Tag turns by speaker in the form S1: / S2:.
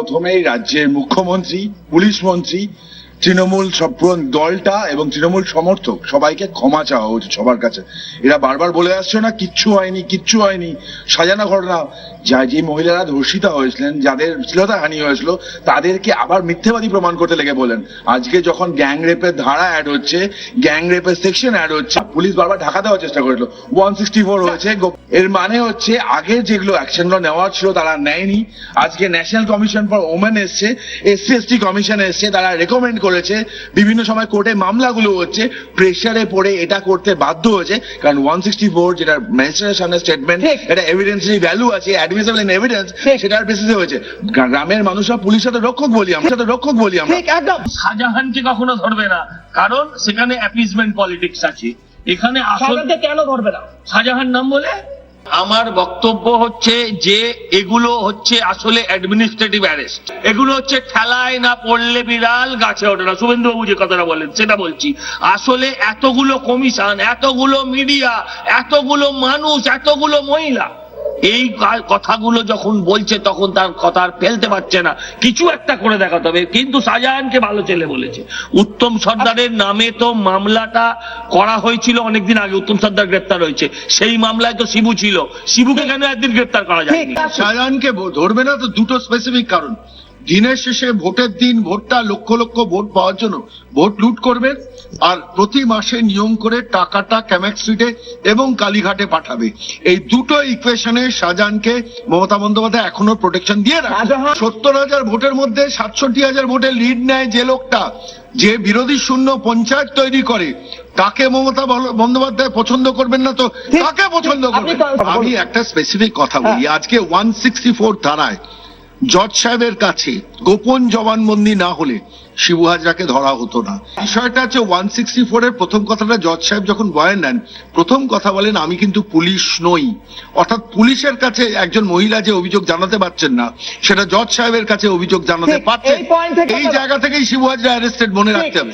S1: প্রথমেই রাজ্যের মুখ্যমন্ত্রী পুলিশ মন্ত্রী তৃণমূল দলটা এবং তৃণমূল সমর্থক সবাইকে ক্ষমা চাওয়া উচিত সবার কাছে। এরা বারবার বলে আসছে না, কিচ্ছু হয়নি কিচ্ছু হয়নি। সাজানো ঘটনা যা যে মহিলারা ধর্ষিতা হয়েছিলেন, যাদের শ্লীলতা হানি হয়েছিল, তাদেরকে আবার মিথ্যেবাদী প্রমাণ করতে লেগে বলেন। আজকে যখন গ্যাং রেপের ধারা অ্যাড হচ্ছে, গ্যাং রেপের সেকশন অ্যাড হচ্ছে, পুলিশ বারবার ঢাকা দেওয়ার চেষ্টা করেছিল। ওয়ান সিক্সটি ফোর হয়েছে এর মানে হচ্ছে আগে যেগুলো অ্যাকশনগুলো নেওয়ার ছিল, তারা নেয়নি। আজকে ন্যাশনাল কমিশন ফর ওমেন এসছে এসসি এসটি কমিশন এসছে, তারা রেকমেন্ড করেছে বিভিন্ন সময় কোর্টে মামলাগুলো হচ্ছে প্রেসারে পড়ে এটা করতে বাধ্য হয়েছে কারণ ওয়ান সিক্সটি ফোর যেটা ম্যাজিস্ট্রেটের সামনে স্টেটমেন্ট এটা এভিডেন্স ভ্যালু আছে অ্যাডমিসেবল ইন এভিডেন্স সেটার বেসিসে হয়েছে। গ্রা- গ্রামের মানুষরা পুলিশ সাথে রক্ষক বলি আমরা সাথে রক্ষক বলি আমরা।
S2: একদম।
S3: শাহজাহানকে কখনো ধরবে না কারণ সেখানে অ্যাপিজমেন্ট পলিটিক্স আছে। এখানে আসল
S2: কেন ধরবে না?
S3: শাহজাহান নাম বলে আমার বক্তব্য হচ্ছে যে এগুলো হচ্ছে আসলে অ্যাডমিনিস্ট্রেটিভ অ্যারেস্ট এগুলো হচ্ছে ঠেলায় না পড়লে বিড়াল গাছে ওঠে না। শুভেন্দু বাবু যে কথাটা বলেন সেটা বলছি। আসলে এতগুলো কমিশন এতগুলো মিডিয়া এতগুলো মানুষ, এতগুলো মহিলা এই কথাগুলো যখন বলছে, তখন তার কথা আর ফেলতে পারছে না। কিছু একটা করে দেখাতে হবে। কিন্তু শাহজাহানকে ভালো ছেলে বলেছে। উত্তম সর্দারের নামে তো মামলাটা করা হয়েছিল অনেকদিন আগে। উত্তম সর্দার গ্রেপ্তার হয়েছে। সেই মামলায় তো শিবু ছিল। শিবুকে কেন একদিন গ্রেপ্তার করা যায়
S4: শাহজাহানকে ধরবে না তো দুটো স্পেসিফিক কারণ। দিনের শেষে ভোটের দিন ভোটটা লক্ষ লক্ষ ভোট পাওয়ার জন্য ভোট লুট করবে আর প্রতি মাসে নিয়ম করে টাকাটা ক্যামেক স্ট্রিটে এবং কালীঘাটে পাঠাবে। এই দুটো ইকুয়েশনে শাহজাহানকে মমতা বন্দ্যোপাধ্যায় এখনও প্রোটেকশন দিয়ে রাখে সত্তর হাজার ভোটের মধ্যে সাতষট্টি হাজার ভোটে লিড নেয় যে লোকটা যে বিরোধী শূন্য পঞ্চায়েত তৈরি করে। তাকে মমতা বন্দ্যোপাধ্যায় পছন্দ করবেন না তো কাকে পছন্দ করবেন? আমি একটা স্পেসিফিক কথা বলি। আজকে ওয়ান সিক্সটি ফোর ধারায় জজ সাহেবের কাছে গোপন জবানবন্দি না হলে শিবু হাজরাকে ধরা হতো না। বিষয়টা হচ্ছে ওয়ান সিক্সটি ফোর এর প্রথম কথাটা জজ সাহেব যখন বয়ান নেন প্রথম কথা বলেন আমি কিন্তু পুলিশ নই। অর্থাৎ পুলিশের কাছে একজন মহিলা যে অভিযোগ জানাতে পারছেন না সেটা জজ সাহেবের কাছে অভিযোগ জানাতে পারছেন
S2: এই
S4: জায়গা থেকেই শিবু হাজরা অ্যারেস্টেড মনে রাখতে হবে।